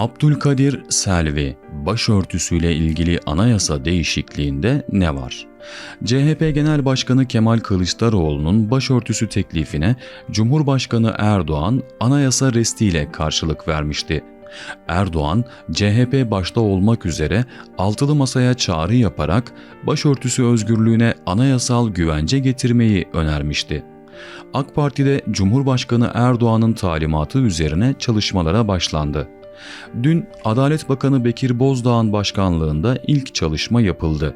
Abdülkadir Selvi, başörtüsüyle ilgili anayasa değişikliğinde ne var? CHP Genel Başkanı Kemal Kılıçdaroğlu'nun başörtüsü teklifine Cumhurbaşkanı Erdoğan anayasa restiyle karşılık vermişti. Erdoğan, CHP başta olmak üzere altılı masaya çağrı yaparak başörtüsü özgürlüğüne anayasal güvence getirmeyi önermişti. AK Parti'de Cumhurbaşkanı Erdoğan'ın talimatı üzerine çalışmalara başlandı. Dün Adalet Bakanı Bekir Bozdağ'ın başkanlığında ilk çalışma yapıldı.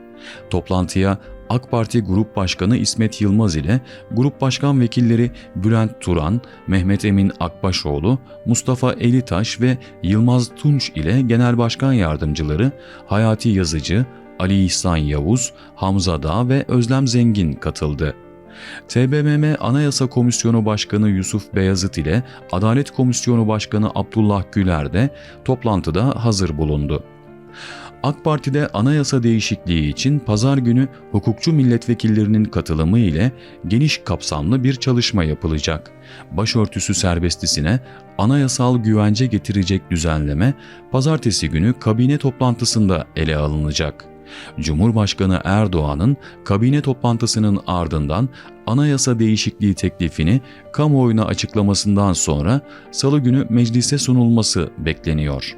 Toplantıya AK Parti Grup Başkanı İsmet Yılmaz ile Grup Başkan Vekilleri Bülent Turan, Mehmet Emin Akbaşoğlu, Mustafa Elitaş ve Yılmaz Tunç ile Genel Başkan Yardımcıları Hayati Yazıcı, Ali İhsan Yavuz, Hamza Dağ ve Özlem Zengin katıldı. TBMM Anayasa Komisyonu Başkanı Yusuf Beyazıt ile Adalet Komisyonu Başkanı Abdullah Güler de toplantıda hazır bulundu. AK Parti'de anayasa değişikliği için pazar günü hukukçu milletvekillerinin katılımı ile geniş kapsamlı bir çalışma yapılacak. Başörtüsü serbestisine anayasal güvence getirecek düzenleme pazartesi günü kabine toplantısında ele alınacak. Cumhurbaşkanı Erdoğan'ın kabine toplantısının ardından anayasa değişikliği teklifini kamuoyuna açıklamasından sonra salı günü meclise sunulması bekleniyor.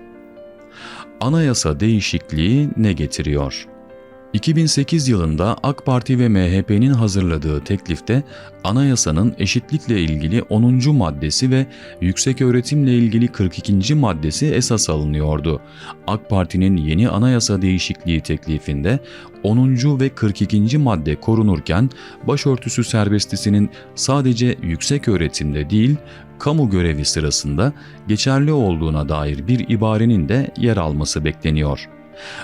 Anayasa değişikliği ne getiriyor? 2008 yılında AK Parti ve MHP'nin hazırladığı teklifte anayasanın eşitlikle ilgili 10. maddesi ve yüksek öğretimle ilgili 42. maddesi esas alınıyordu. AK Parti'nin yeni anayasa değişikliği teklifinde 10. ve 42. madde korunurken başörtüsü serbestisinin sadece yüksek öğretimde değil, kamu görevi sırasında geçerli olduğuna dair bir ibarenin de yer alması bekleniyor.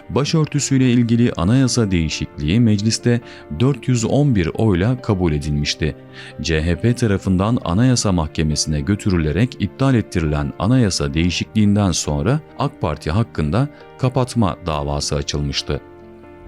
Başörtüsüyle ilgili anayasa değişikliği mecliste 411 oyla kabul edilmişti. CHP tarafından Anayasa Mahkemesi'ne götürülerek iptal ettirilen anayasa değişikliğinden sonra AK Parti hakkında kapatma davası açılmıştı.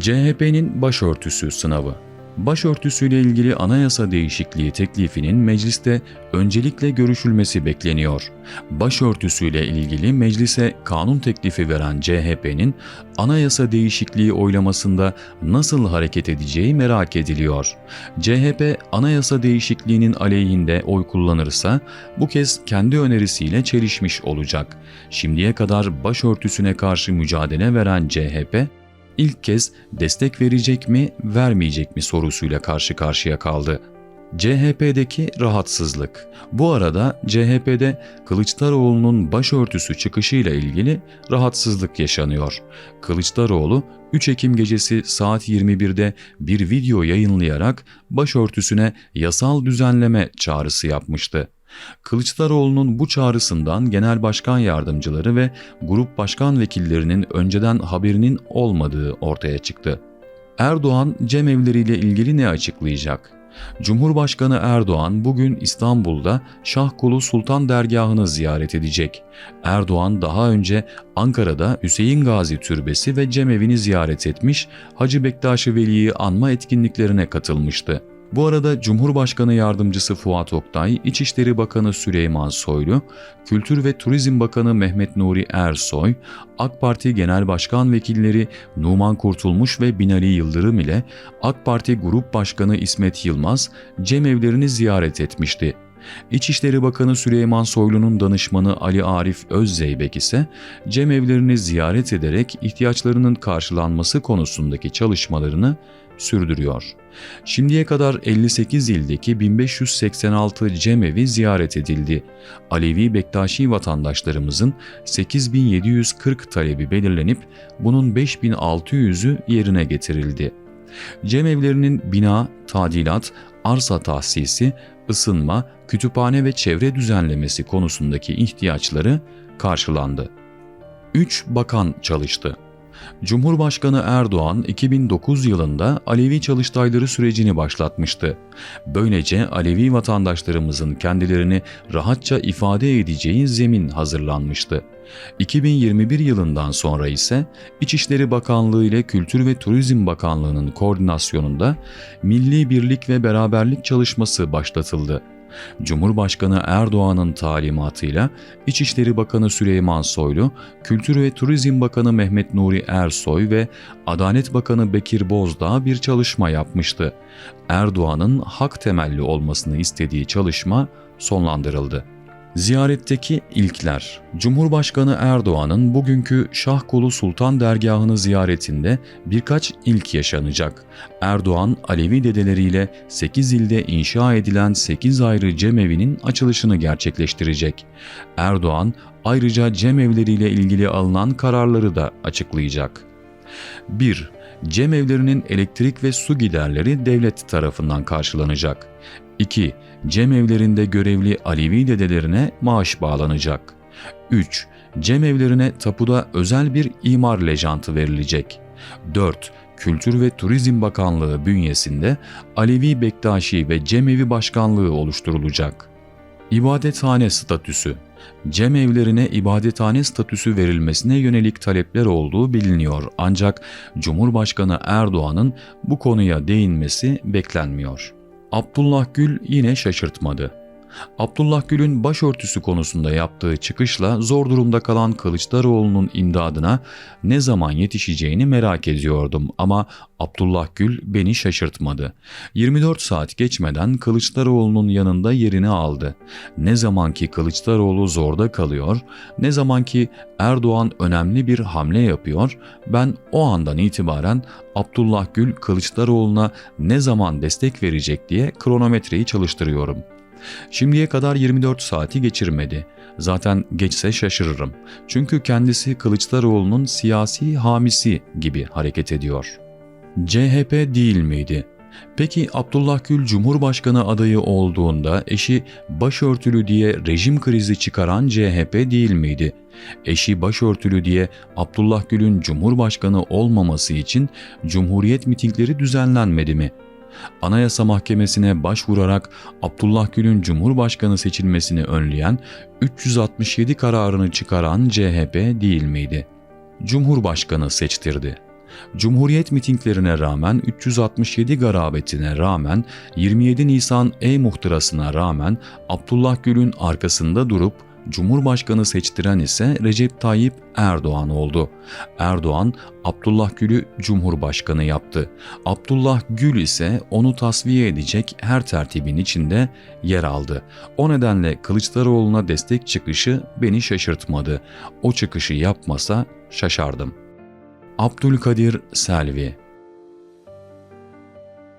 CHP'nin başörtüsü sınavı Başörtüsüyle ilgili anayasa değişikliği teklifinin mecliste öncelikle görüşülmesi bekleniyor. Başörtüsüyle ilgili meclise kanun teklifi veren CHP'nin anayasa değişikliği oylamasında nasıl hareket edeceği merak ediliyor. CHP anayasa değişikliğinin aleyhinde oy kullanırsa bu kez kendi önerisiyle çelişmiş olacak. Şimdiye kadar başörtüsüne karşı mücadele veren CHP, ilk kez destek verecek mi, vermeyecek mi sorusuyla karşı karşıya kaldı. CHP'deki rahatsızlık. Bu arada CHP'de Kılıçdaroğlu'nun başörtüsü çıkışıyla ilgili rahatsızlık yaşanıyor. Kılıçdaroğlu 3 Ekim gecesi saat 21'de bir video yayınlayarak başörtüsüne yasal düzenleme çağrısı yapmıştı. Kılıçdaroğlu'nun bu çağrısından genel başkan yardımcıları ve grup başkan vekillerinin önceden haberinin olmadığı ortaya çıktı. Erdoğan cemevleriyle ilgili ne açıklayacak? Cumhurbaşkanı Erdoğan bugün İstanbul'da Şahkulu Sultan Dergahı'nı ziyaret edecek. Erdoğan daha önce Ankara'da Hüseyin Gazi Türbesi ve Cemevi'ni ziyaret etmiş, Hacı Bektaş-ı Veli'yi anma etkinliklerine katılmıştı. Bu arada Cumhurbaşkanı Yardımcısı Fuat Oktay, İçişleri Bakanı Süleyman Soylu, Kültür ve Turizm Bakanı Mehmet Nuri Ersoy, AK Parti Genel Başkan Vekilleri Numan Kurtulmuş ve Binali Yıldırım ile AK Parti Grup Başkanı İsmet Yılmaz cemevlerini ziyaret etmişti. İçişleri Bakanı Süleyman Soylu'nun danışmanı Ali Arif Özzeybek ise cemevlerini ziyaret ederek ihtiyaçlarının karşılanması konusundaki çalışmalarını sürdürüyor. Şimdiye kadar 58 ildeki 1586 cemevi ziyaret edildi. Alevi Bektaşi vatandaşlarımızın 8740 talebi belirlenip bunun 5600'ü yerine getirildi. Cemevlerinin bina, tadilat, arsa tahsisi, ısınma, kütüphane ve çevre düzenlemesi konusundaki ihtiyaçları karşılandı. 3 bakan çalıştı. Cumhurbaşkanı Erdoğan 2009 yılında Alevi çalıştayları sürecini başlatmıştı. Böylece Alevi vatandaşlarımızın kendilerini rahatça ifade edeceği zemin hazırlanmıştı. 2021 yılından sonra ise İçişleri Bakanlığı ile Kültür ve Turizm Bakanlığı'nın koordinasyonunda Milli Birlik ve Beraberlik çalışması başlatıldı. Cumhurbaşkanı Erdoğan'ın talimatıyla İçişleri Bakanı Süleyman Soylu, Kültür ve Turizm Bakanı Mehmet Nuri Ersoy ve Adalet Bakanı Bekir Bozdağ bir çalışma yapmıştı. Erdoğan'ın hak temelli olmasını istediği çalışma sonlandırıldı. Ziyaretteki ilkler Cumhurbaşkanı Erdoğan'ın bugünkü Şahkolu Sultan Dergahı'nı ziyaretinde birkaç ilk yaşanacak. Erdoğan, Alevi dedeleriyle 8 ilde inşa edilen 8 ayrı cemevinin açılışını gerçekleştirecek. Erdoğan, ayrıca cemevleriyle ilgili alınan kararları da açıklayacak. 1. Cemevlerinin elektrik ve su giderleri devlet tarafından karşılanacak. 2. Cemevlerinde görevli Alevi dedelerine maaş bağlanacak. 3. Cemevlerine tapuda özel bir imar lejantı verilecek. 4. Kültür ve Turizm Bakanlığı bünyesinde Alevi Bektaşi ve Cemevi Başkanlığı oluşturulacak. İbadethane statüsü Cemevlerine ibadethane statüsü verilmesine yönelik talepler olduğu biliniyor ancak Cumhurbaşkanı Erdoğan'ın bu konuya değinmesi beklenmiyor. Abdullah Gül yine şaşırtmadı. Abdullah Gül'ün başörtüsü konusunda yaptığı çıkışla zor durumda kalan Kılıçdaroğlu'nun imdadına ne zaman yetişeceğini merak ediyordum ama Abdullah Gül beni şaşırtmadı. 24 saat geçmeden Kılıçdaroğlu'nun yanında yerini aldı. Ne zamanki Kılıçdaroğlu zorda kalıyor, ne zamanki Erdoğan önemli bir hamle yapıyor, ben o andan itibaren Abdullah Gül Kılıçdaroğlu'na ne zaman destek verecek diye kronometreyi çalıştırıyorum. Şimdiye kadar 24 saati geçirmedi. Zaten geçse şaşırırım. Çünkü kendisi Kılıçdaroğlu'nun siyasi hamisi gibi hareket ediyor. CHP değil miydi? Peki Abdullah Gül Cumhurbaşkanı adayı olduğunda eşi başörtülü diye rejim krizi çıkaran CHP değil miydi? Eşi başörtülü diye Abdullah Gül'ün Cumhurbaşkanı olmaması için Cumhuriyet mitingleri düzenlenmedi mi? Anayasa Mahkemesi'ne başvurarak Abdullah Gül'ün Cumhurbaşkanı seçilmesini önleyen 367 kararını çıkaran CHP değil miydi? Cumhurbaşkanı seçtirdi. Cumhuriyet mitinglerine rağmen 367 garabetine rağmen 27 Nisan e-muhtırasına rağmen Abdullah Gül'ün arkasında durup Cumhurbaşkanı seçtiren ise Recep Tayyip Erdoğan oldu. Erdoğan Abdullah Gül'ü Cumhurbaşkanı yaptı. Abdullah Gül ise onu tasfiye edecek her tertibin içinde yer aldı. O nedenle Kılıçdaroğlu'na destek çıkışı beni şaşırtmadı. O çıkışı yapmasa şaşardım. Abdülkadir Selvi